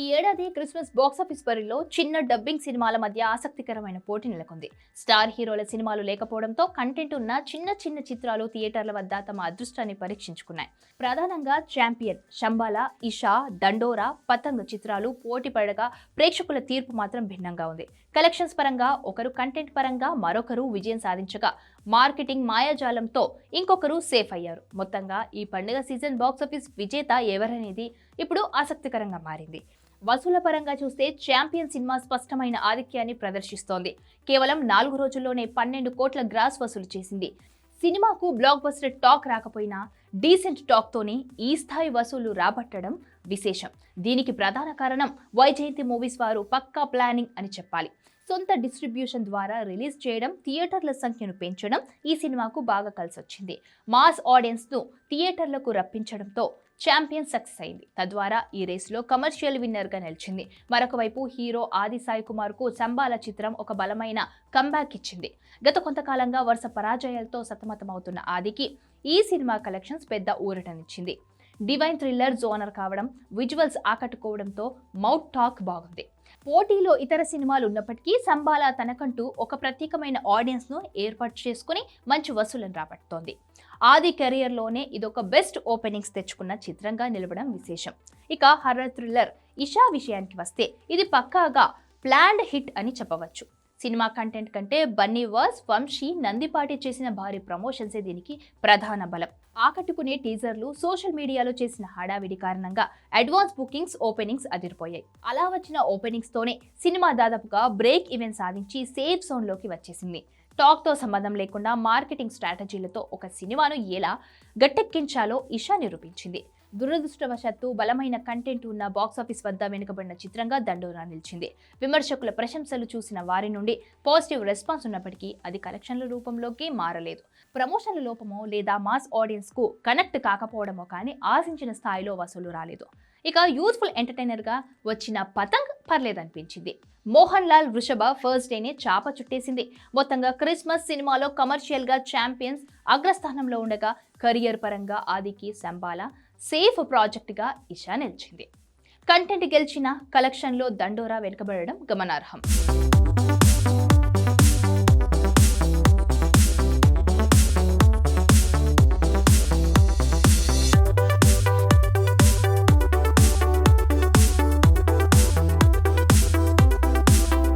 ఈ ఏడాది Christmas box office బరిలో చిన్న డబ్బింగ్ సినిమాల మధ్య ఆసక్తికరమైన పోటీ నెలకొంది. స్టార్ హీరోల సినిమాలు లేకపోవడంతో కంటెంట్ ఉన్న చిన్న చిన్న చిత్రాలు థియేటర్ల వద్ద తమ అదృష్టాన్ని పరీక్షించుకున్నాయి. ప్రధానంగా ఛాంపియన్ శంబాల ఇషా దండోరా పతంగ చిత్రాలు పోటీ పడగా ప్రేక్షకుల తీర్పు మాత్రం భిన్నంగా ఉంది. కలెక్షన్స్ పరంగా ఒకరు కంటెంట్ పరంగా మరొకరు విజయం సాధించగా మార్కెటింగ్ మాయాజాలంతో ఇంకొకరు సేఫ్ అయ్యారు. మొత్తంగా ఈ పండుగ సీజన్ బాక్సాఫీస్ విజేత ఎవరనేది ఇప్పుడు ఆసక్తికరంగా మారింది. వసూల పరంగా చూస్తే ఛాంపియన్ సినిమా స్పష్టమైన ఆధిక్యాన్ని ప్రదర్శిస్తోంది. కేవలం నాలుగు రోజుల్లోనే పన్నెండు కోట్ల గ్రాస్ వసూలు చేసింది. సినిమాకు బ్లాక్ బస్టర్ టాక్ రాకపోయినా డీసెంట్ టాక్తోనే ఈ స్థాయి వసూలు రాబట్టడం విశేషం. దీనికి ప్రధాన కారణం వైజయంతి మూవీస్ వారు పక్కా ప్లానింగ్ అని చెప్పాలి. సొంత డిస్ట్రిబ్యూషన్ ద్వారా రిలీజ్ చేయడం థియేటర్ల సంఖ్యను పెంచడం ఈ సినిమాకు బాగా కలిసొచ్చింది. మాస్ ఆడియన్స్ను థియేటర్లకు రప్పించడంతో ఛాంపియన్ సక్సెస్ అయింది. తద్వారా ఈ రేసులో కమర్షియల్ విన్నర్గా నిలిచింది. మరొక వైపు హీరో ఆది సాయి కుమార్కు సంబాల చిత్రం ఒక బలమైన కంబ్యాక్ ఇచ్చింది. గత కొంతకాలంగా వరుస పరాజయాలతో సతమతమవుతున్న ఆదికి ఈ సినిమా కలెక్షన్స్ పెద్ద ఊరటనిచ్చింది. డివైన్ థ్రిల్లర్ జోనర్ కావడం విజువల్స్ ఆకట్టుకోవడంతో మౌట్ టాక్ బాగుంది. పోటీలో ఇతర సినిమాలు ఉన్నప్పటికీ సంబాల తనకంటూ ఒక ప్రత్యేకమైన ఆడియన్స్ను ఏర్పాటు చేసుకుని మంచి వసూలను రాబట్టుతోంది. ఆది కెరియర్లోనే ఇదొక బెస్ట్ ఓపెనింగ్స్ తెచ్చుకున్న చిత్రంగా నిలవడం విశేషం. ఇక హర్రర్ థ్రిల్లర్ ఇషా విషయానికి వస్తే ఇది పక్కాగా ప్లాన్డ్ హిట్ అని చెప్పవచ్చు. సినిమా కంటెంట్ కంటే బన్నీ వర్స్ వంశీ నందిపాటి చేసిన భారీ ప్రమోషన్సే దీనికి ప్రధాన బలం. ఆకట్టుకునే టీజర్లు సోషల్ మీడియాలో చేసిన హడావిడి కారణంగా అడ్వాన్స్ బుకింగ్స్ ఓపెనింగ్స్ అదిరిపోయాయి. అలా వచ్చిన ఓపెనింగ్స్ తోనే సినిమా దాదాపుగా బ్రేక్ ఈవెన్ సాధించి సేఫ్ జోన్లోకి వచ్చేసింది. టాక్తో సంబంధం లేకుండా మార్కెటింగ్ స్ట్రాటజీలతో ఒక సినిమాను ఎలా గట్టెక్కించాలో ఇషా నిరూపించింది. దురదృష్టవశాత్తు బలమైన కంటెంట్ ఉన్న బాక్సాఫీస్ వద్ద వెనుకబడిన చిత్రంగా దండోరా నిలిచింది. విమర్శకుల ప్రశంసలు చూసిన వారి నుండి పాజిటివ్ రెస్పాన్స్ ఉన్నప్పటికీ అది కలెక్షన్ల రూపంలోకి మారలేదు. ప్రమోషన్ల లోపమో లేదా మాస్ ఆడియన్స్కు కనెక్ట్ కాకపోవడమో కానీ ఆశించిన స్థాయిలో వసూలు రాలేదు. ఇక యూత్ఫుల్ ఎంటర్టైనర్గా వచ్చిన పతంగ్ పర్లేదనిపించింది. మోహన్ లాల్ వృషభ ఫస్ట్ డేనే చాప చుట్టేసింది. మొత్తంగా క్రిస్మస్ సినిమాలో కమర్షియల్గా ఛాంపియన్స్ అగ్రస్థానంలో ఉండగా కెరియర్ పరంగా ఆదికి సంబాల సేఫ్ ప్రాజెక్టుగా ఇషా నిలిచింది. కంటెంట్ గెలిచిన కలెక్షన్లో దండోరా వెనుకబడడం గమనార్హం.